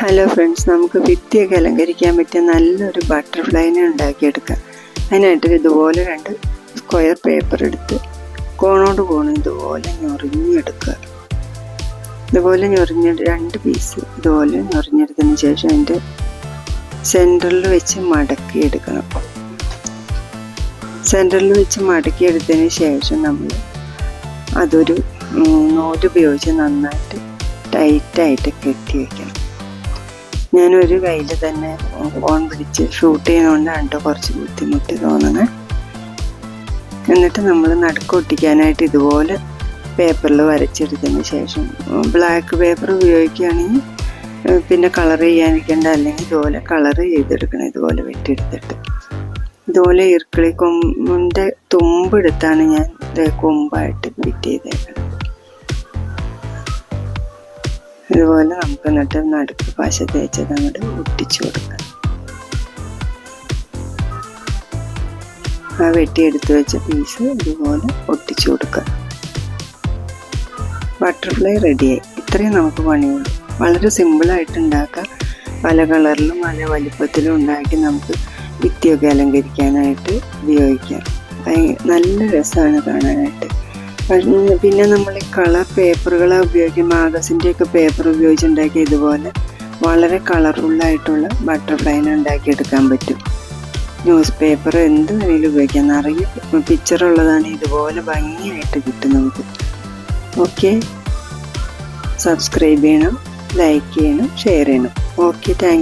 Hello friends നമുക്ക് ഭിത്തിയൊക്കെ അലങ്കരിക്കാൻ പറ്റിയ നല്ലൊരു ബട്ടർഫ്ലൈനെ ഉണ്ടാക്കിയെടുക്കാം. അതിനായിട്ട് ഇതുപോലെ രണ്ട് സ്ക്വയർ പേപ്പർ എടുത്ത് കോണോട് കോണ് ഇതുപോലെ ഞൊറിഞ്ഞെടുക്കുക. ഇതുപോലെ ഞൊറിഞ്ഞ രണ്ട് പീസ് ഇതുപോലെ ഞൊറിഞ്ഞെടുത്തതിന് ശേഷം അതിന്റെ സെന്ററിൽ വെച്ച് മടക്കി എടുക്കണം സെന്ററിൽ വെച്ച് മടക്കി എടുത്തതിന് ശേഷം നമ്മൾ അതൊരു നൂലുപയോഗിച്ച് നന്നായിട്ട് ടൈറ്റായിട്ട് കെട്ടി വയ്ക്കണം ഞാനൊരു കയ്യിൽ തന്നെ ഫോൺ പിടിച്ച് ഷൂട്ട് ചെയ്യുന്നതുകൊണ്ടാണ് കേട്ടോ കുറച്ച് ബുദ്ധിമുട്ട് തോന്നുന്നത് എന്നിട്ട് നമ്മൾ നടുക്കൊട്ടിക്കാനായിട്ട് ഇതുപോലെ പേപ്പറിൽ വരച്ചെടുത്തതിന് ശേഷം ബ്ലാക്ക് പേപ്പർ ഉപയോഗിക്കുകയാണെങ്കിൽ പിന്നെ കളർ ചെയ്യാനിരിക്കേണ്ട അല്ലെങ്കിൽ ഇതുപോലെ കളർ ചെയ്തെടുക്കണം ഇതുപോലെ വെട്ടിയെടുത്തിട്ട്. ഇതുപോലെ ഇർക്കിളി കൊമ്പിന്റെ തുമ്പെടുത്താണ് ഞാൻ കൊമ്പായിട്ട് ഫിറ്റ് ചെയ്തേക്കുന്നത് ഇതുപോലെ നമുക്ക് എന്നിട്ട് നടുക്ക് പശ തേച്ചത് അങ്ങോട്ട് ഒട്ടിച്ചു കൊടുക്കാം. ആ വെട്ടിയെടുത്ത് വെച്ച പീസ് ഇതുപോലെ ഒട്ടിച്ചു കൊടുക്കുക ബട്ടർഫ്ലൈ റെഡിയായി ഇത്രയും നമുക്ക് പണിയുള്ളൂ. വളരെ സിമ്പിളായിട്ട് ഉണ്ടാക്കാം. പല കളറിലും പല വലിപ്പത്തിലും ഉണ്ടാക്കി നമുക്ക് ഭിത്തിയൊക്കെ അലങ്കരിക്കാനായിട്ട് ഉപയോഗിക്കാം. നല്ല രസമാണ് കാണാനായിട്ട്. പിന്നെ നമ്മൾ കളർ പേപ്പറുകൾ ഉപയോഗിക്കും മാഗസിന്റെയൊക്കെ പേപ്പർ ഉപയോഗിച്ചുണ്ടാക്കി ഇതുപോലെ വളരെ കളർഫുള്ളായിട്ടുള്ള ബട്ടർഫ്ലൈനെ ഉണ്ടാക്കിയെടുക്കാൻ പറ്റും. ന്യൂസ് പേപ്പർ എന്ത് വേണമെങ്കിലും ഉപയോഗിക്കാം. നിറയെ പിക്ചർ ഉള്ളതാണ്. ഇതുപോലെ ഭംഗിയായിട്ട് കിട്ടും നമുക്ക്. ഓക്കെ സബ്സ്ക്രൈബ് ചെയ്യണം ലൈക്ക് ചെയ്യണം ഷെയർ ചെയ്യണം. Okay thank